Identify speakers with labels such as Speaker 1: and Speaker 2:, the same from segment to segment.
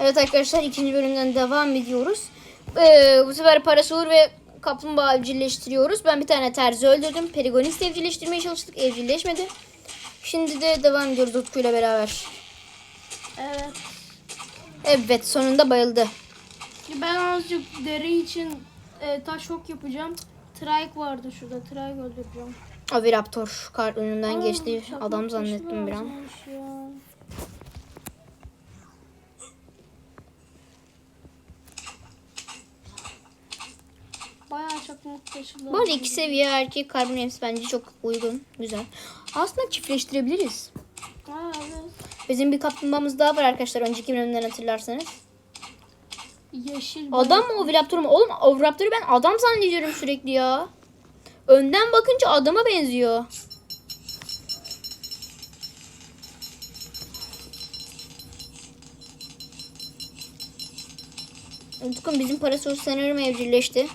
Speaker 1: Evet arkadaşlar ikinci bölümden devam ediyoruz. Ee, bu sefer parasol ve kaplumbağa evcilleştiriyoruz. Ben bir tane terzi öldürdüm. Perigonist evcilleştirmeye çalıştık. Evcilleşmedi. Şimdi de devam ediyoruz Utku ile beraber.
Speaker 2: Evet.
Speaker 1: Evet sonunda bayıldı.
Speaker 2: Ben azıcık deri için e, taş ok yapacağım. Trike vardı şurada. Trike öldüreceğim.
Speaker 1: Aviraptor kart önünden
Speaker 2: Aa,
Speaker 1: geçti. Adam zannettim bir an.
Speaker 2: ya. Çakmak taşı
Speaker 1: Bu arada iki seviye erkek karbon hepsi bence çok uygun. Güzel. Aslında çiftleştirebiliriz.
Speaker 2: Evet.
Speaker 1: Bizim bir kaplumbağamız daha var arkadaşlar. Önceki bölümden hatırlarsanız.
Speaker 2: Yeşil.
Speaker 1: Adam mı o Velaptor mu? Oğlum o Raptor'u ben adam zannediyorum sürekli ya. Önden bakınca adama benziyor. Utkum bizim parası sanırım evcilleşti.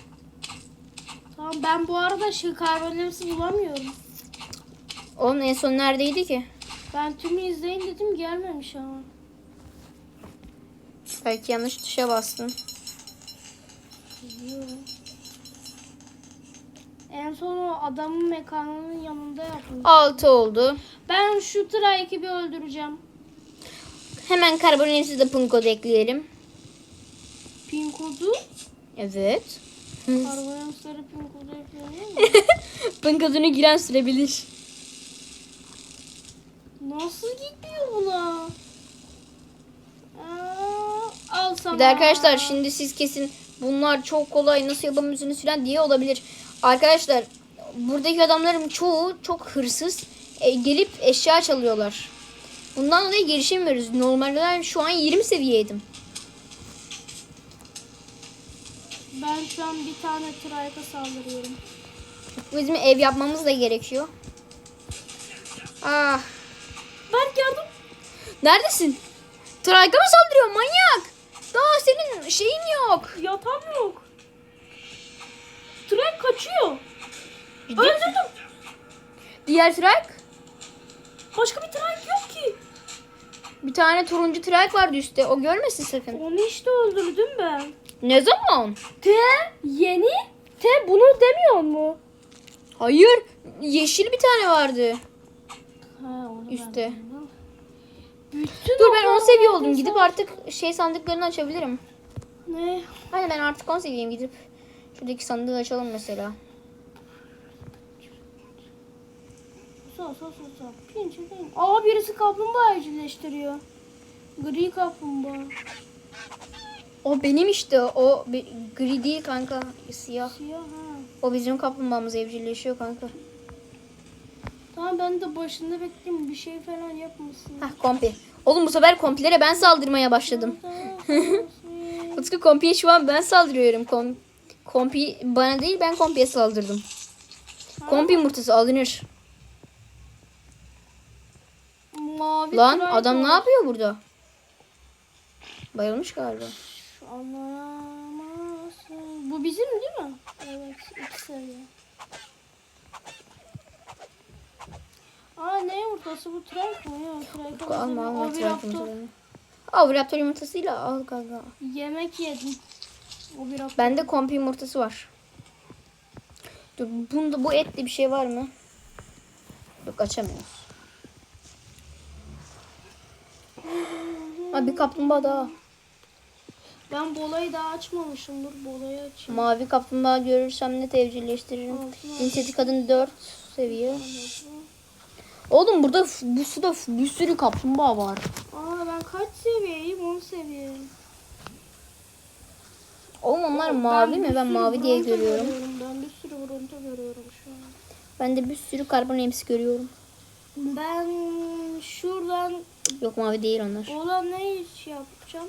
Speaker 2: Tamam ben bu arada şu karbonlemsi bulamıyorum.
Speaker 1: Oğlum en son neredeydi ki?
Speaker 2: Ben tümü izleyin dedim gelmemiş ama.
Speaker 1: Belki yanlış tuşa bastın.
Speaker 2: Biliyorum. En son o adamın mekanının yanında yapmış.
Speaker 1: 6 oldu.
Speaker 2: Ben şu Trike'i bir öldüreceğim.
Speaker 1: Hemen karbonhidratı da punkoda ekleyelim.
Speaker 2: Pin kodu.
Speaker 1: Evet.
Speaker 2: Karbonhidratları pin kodu yapıyor mu?
Speaker 1: Punkodunu giren sürebilir.
Speaker 2: Nasıl gitmiyor buna? Aa, al sana.
Speaker 1: Bir de arkadaşlar şimdi siz kesin bunlar çok kolay nasıl yapamıyorsunuz falan diye olabilir. Arkadaşlar buradaki adamların çoğu çok hırsız. E, gelip eşya çalıyorlar. Bundan dolayı gelişemiyoruz. Normalde şu an 20 seviyeydim.
Speaker 2: Ben şu an bir tane Trike'a saldırıyorum.
Speaker 1: Bizim ev yapmamız da gerekiyor. Ah.
Speaker 2: Berk yardım.
Speaker 1: Neredesin? Trayka mı saldırıyor manyak? Daha senin şeyin yok.
Speaker 2: Yatağım yok. Trike kaçıyor.
Speaker 1: Ciddi
Speaker 2: Öldürdüm.
Speaker 1: Diğer Trike?
Speaker 2: Başka bir Trike yok ki.
Speaker 1: Bir tane turuncu Trike vardı üstte. O görmesin sakın.
Speaker 2: Onu işte öldürdüm ben.
Speaker 1: Ne zaman?
Speaker 2: T yeni. T bunu demiyor mu?
Speaker 1: Hayır. Yeşil bir tane vardı.
Speaker 2: Ha onu
Speaker 1: Üstte.
Speaker 2: Bütün
Speaker 1: Dur ben
Speaker 2: o
Speaker 1: 10 seviye oldum. Gidip artık şey sandıklarını açabilirim.
Speaker 2: Ne?
Speaker 1: Aynen ben artık 10 seviyeyim. Gidip şuradaki sandığı açalım mesela.
Speaker 2: Sağ sağ sağ sağ. Pinç pinç. Aa birisi kaplumbağa evcilleştiriyor. Gri kaplumbağa.
Speaker 1: O benim işte. O bir- gri değil kanka. Siyah.
Speaker 2: Siyah ha.
Speaker 1: O bizim kaplumbağamız evcilleşiyor kanka.
Speaker 2: Tamam ben de başında bekleyeyim bir şey falan yapmasın.
Speaker 1: Hah kompi. Oğlum bu sefer kompilere ben saldırmaya başladım. Utku kompiye şu an ben saldırıyorum. Kom kompi bana değil ben kompiye saldırdım. Kompi yumurtası alınır.
Speaker 2: Mavi
Speaker 1: Lan adam ne yapıyor burada? Bayılmış galiba.
Speaker 2: Anlamazsın. Bu bizim değil mi? Evet iki seviye. Aa ne yumurtası bu trike mi? Yok trike
Speaker 1: alma alma
Speaker 2: hafta
Speaker 1: yumurtalarını. Aa raptor yumurtasıyla al kanka.
Speaker 2: yemek yedim. O bir hafta.
Speaker 1: Bende kompi yumurtası var. Dur bunda bu etli bir şey var mı? Yok açamıyoruz. Aa, bir kaplumbağa daha.
Speaker 2: Ben bolayı daha açmamışım. Dur bolayı açayım.
Speaker 1: Mavi kaplumbağa görürsem net evcilleştiririm. Cinsiyeti kadın 4 seviye. Oğlum burada bu suda bir sürü kaplumbağa var.
Speaker 2: Aa ben kaç seviyeyim? 10 seviyeyim.
Speaker 1: Oğlum onlar
Speaker 2: Ben
Speaker 1: mavi
Speaker 2: bir
Speaker 1: mi? Ben mavi diye
Speaker 2: bronto
Speaker 1: görüyorum.
Speaker 2: Ben bir sürü bronto görüyorum şu an.
Speaker 1: Ben de bir sürü karbon hepsi görüyorum.
Speaker 2: Ben şuradan
Speaker 1: Yok mavi değil onlar.
Speaker 2: Ola ne iş yapacağım?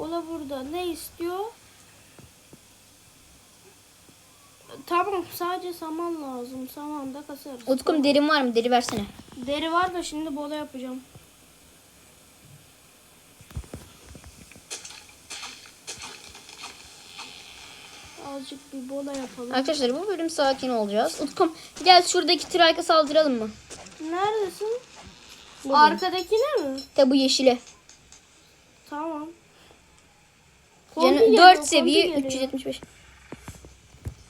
Speaker 2: Ola burada ne istiyor? Tamam sadece saman lazım. Saman da kasarız.
Speaker 1: Utkum derin var mı? Deri versene.
Speaker 2: Deri var da şimdi bola yapacağım. Azıcık bir bola yapalım.
Speaker 1: Arkadaşlar bu bölüm sakin olacağız. Utkum gel şuradaki trike'a saldıralım mı?
Speaker 2: Neredesin?
Speaker 1: Buradayım.
Speaker 2: Arkadakine mi?
Speaker 1: Bu yeşile.
Speaker 2: Tamam. Kombi geliyor,
Speaker 1: 4
Speaker 2: kombi
Speaker 1: seviye
Speaker 2: geliyor.
Speaker 1: 375.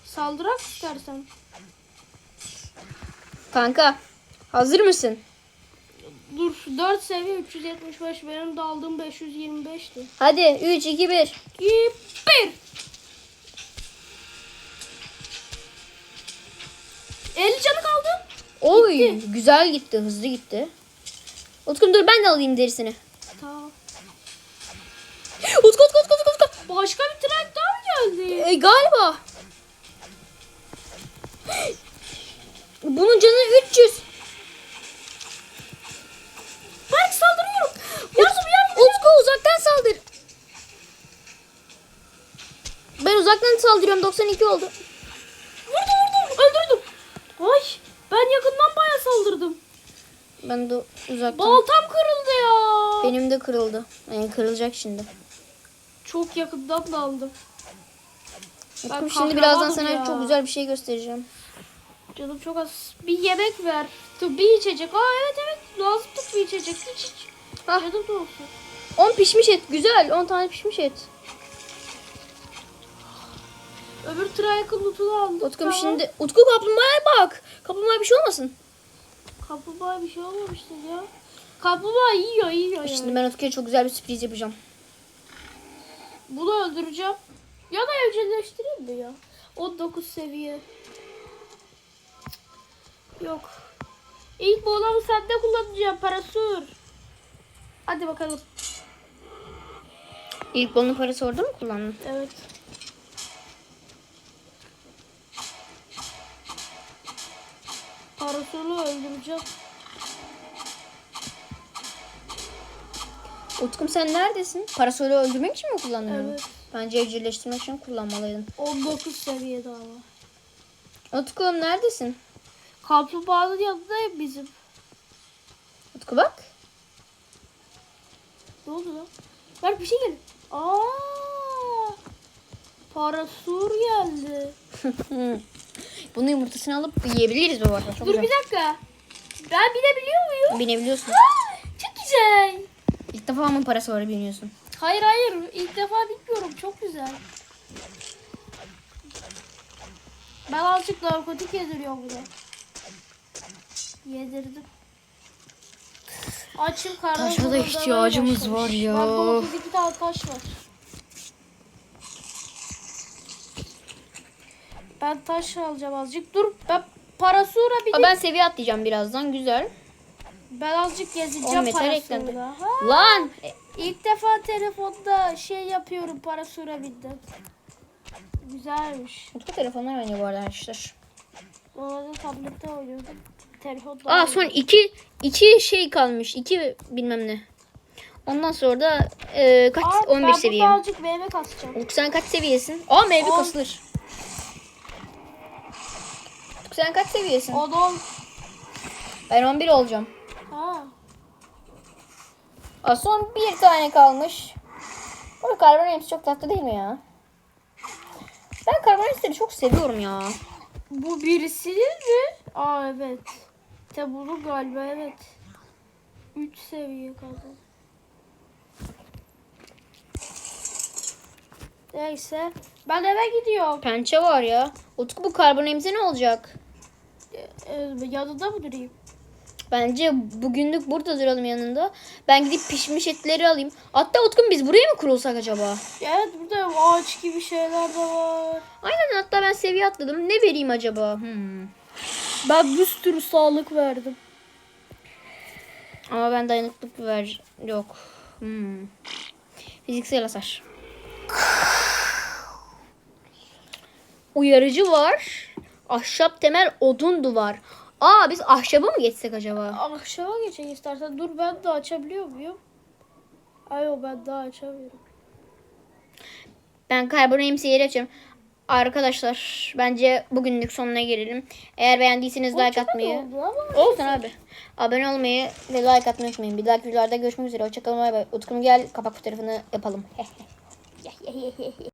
Speaker 2: Saldırak istersen.
Speaker 1: Kanka hazır mısın?
Speaker 2: Dur 4 seviye 375 benim de aldığım 525'ti.
Speaker 1: Hadi 3 2 1.
Speaker 2: Bir. Elli canı kaldı.
Speaker 1: Oy güzel gitti, hızlı gitti. Utkum dur ben de alayım derisini.
Speaker 2: Tamam.
Speaker 1: Utku Utku Utku Utku. Utku.
Speaker 2: Başka bir trak daha mı geldi?
Speaker 1: E, galiba. Bunun canı 300.
Speaker 2: Berk saldırıyorum. Yardım yardım.
Speaker 1: Utku uzaktan saldır. Ben uzaktan saldırıyorum 92 oldu.
Speaker 2: Vurdum vurdum. Öldürdüm. Ay ben yakından baya saldırdım.
Speaker 1: Ben de uzaktan.
Speaker 2: Baltam kırıldı ya.
Speaker 1: Benim de kırıldı. Yani kırılacak şimdi.
Speaker 2: Çok yakından da aldım. Ben
Speaker 1: Utkum şimdi birazdan sana
Speaker 2: ya.
Speaker 1: çok güzel bir şey göstereceğim.
Speaker 2: Canım çok az. Bir yemek ver. Dur bir içecek. Aa evet evet. Lazım tut bir içecek. İç iç.
Speaker 1: Ah.
Speaker 2: Canım da olsun.
Speaker 1: 10 pişmiş et güzel. 10 tane pişmiş et.
Speaker 2: Öbür triangle loot'unu aldım.
Speaker 1: Utkum
Speaker 2: Tamam.
Speaker 1: şimdi Utku kaplumbağaya bak. Kaplumbağa bir şey olmasın.
Speaker 2: Kaplumbağa bir şey olmamıştır ya. Kaplumbağa yiyor yiyor yani.
Speaker 1: Şimdi ben Utku'ya çok güzel bir sürpriz yapacağım.
Speaker 2: Bunu öldüreceğim. Ya da evcilleştireyim mi ya? 19 seviye. Yok. İlk boğulamı sende kullanacağım. Parasur. Hadi bakalım.
Speaker 1: İlk bonus parası orada mı kullandın?
Speaker 2: Evet. Parasur'u öldüreceğim.
Speaker 1: Utkum sen neredesin? Parasolu öldürmek için mi kullandın onu?
Speaker 2: Evet.
Speaker 1: Bence evcilleştirmek için kullanmalıydın.
Speaker 2: 19 seviye daha var.
Speaker 1: Utkum neredesin?
Speaker 2: Kaplumbağanın yanındayım bizim.
Speaker 1: Utku bak.
Speaker 2: Ne oldu lan? Ver bir şey geldi. Aa! Parasur geldi.
Speaker 1: Bunun yumurtasını alıp yiyebiliriz bu arada. Çok
Speaker 2: Dur
Speaker 1: güzel.
Speaker 2: bir dakika. Ben binebiliyor muyum?
Speaker 1: Binebiliyorsun.
Speaker 2: Aa, çok güzel.
Speaker 1: Defa mı parası var biniyorsun?
Speaker 2: Hayır hayır. İlk defa bilmiyorum. Çok güzel. Ben azıcık narkotik yediriyorum buna. Yedirdim. Açım karnım.
Speaker 1: Taşa da ihtiyacımız var ya.
Speaker 2: Bende 32 tane taş var. Ben taş alacağım azıcık. Dur ben parasura bir
Speaker 1: ben seviye atlayacağım birazdan. Güzel.
Speaker 2: Ben azıcık gezeceğim. Ha.
Speaker 1: Lan! E,
Speaker 2: İlk defa telefonda şey yapıyorum parasura bindim. Güzelmiş.
Speaker 1: Utku telefonlar oynuyor bu arada arkadaşlar.
Speaker 2: Normalde tablette oynuyordum. Telefonda
Speaker 1: Aa son iki, iki şey kalmış. iki bilmem ne. Ondan sonra da e, kaç?
Speaker 2: Aa,
Speaker 1: 11
Speaker 2: ben
Speaker 1: seviye.
Speaker 2: burada azıcık meyve kasacağım.
Speaker 1: Utku sen kaç seviyesin? Aa meyve
Speaker 2: On.
Speaker 1: kasılır. Utku sen kaç seviyesin?
Speaker 2: O on.
Speaker 1: Ben 11 olacağım. Aa, son bir tane kalmış. Bu karbon hepsi çok tatlı değil mi ya? Ben karbonhidratları çok seviyorum ya.
Speaker 2: Bu birisinin mi? Aa evet. Tabi bunu galiba evet. 3 seviye kaldı. Neyse. Ben eve gidiyorum.
Speaker 1: Pençe var ya. Utku bu karbonhidratı ne olacak?
Speaker 2: Ee, yanında mı durayım?
Speaker 1: Bence bugünlük burada duralım yanında. Ben gidip pişmiş etleri alayım. Hatta Utku biz buraya mı kurulsak acaba?
Speaker 2: Evet burada ağaç gibi şeyler de var.
Speaker 1: Aynen hatta ben seviye atladım. Ne vereyim acaba? Hmm.
Speaker 2: Ben bir sürü sağlık verdim.
Speaker 1: Ama ben dayanıklık ver yok. Hmm. Fiziksel hasar. Uyarıcı var. Ahşap temel odun duvar. Aa biz ahşaba mı geçsek acaba?
Speaker 2: Akşama geçecek istersen. Dur ben de açabiliyor muyum? Ay ben daha açamıyorum.
Speaker 1: Ben karbon emsiyeri açıyorum. Arkadaşlar bence bugünlük sonuna gelelim. Eğer beğendiyseniz like atmayı. Olsun abi. Abone olmayı ve like atmayı unutmayın. Bir dahaki videolarda görüşmek üzere. Hoşçakalın. Bay bay. Utkum gel kapak fotoğrafını yapalım.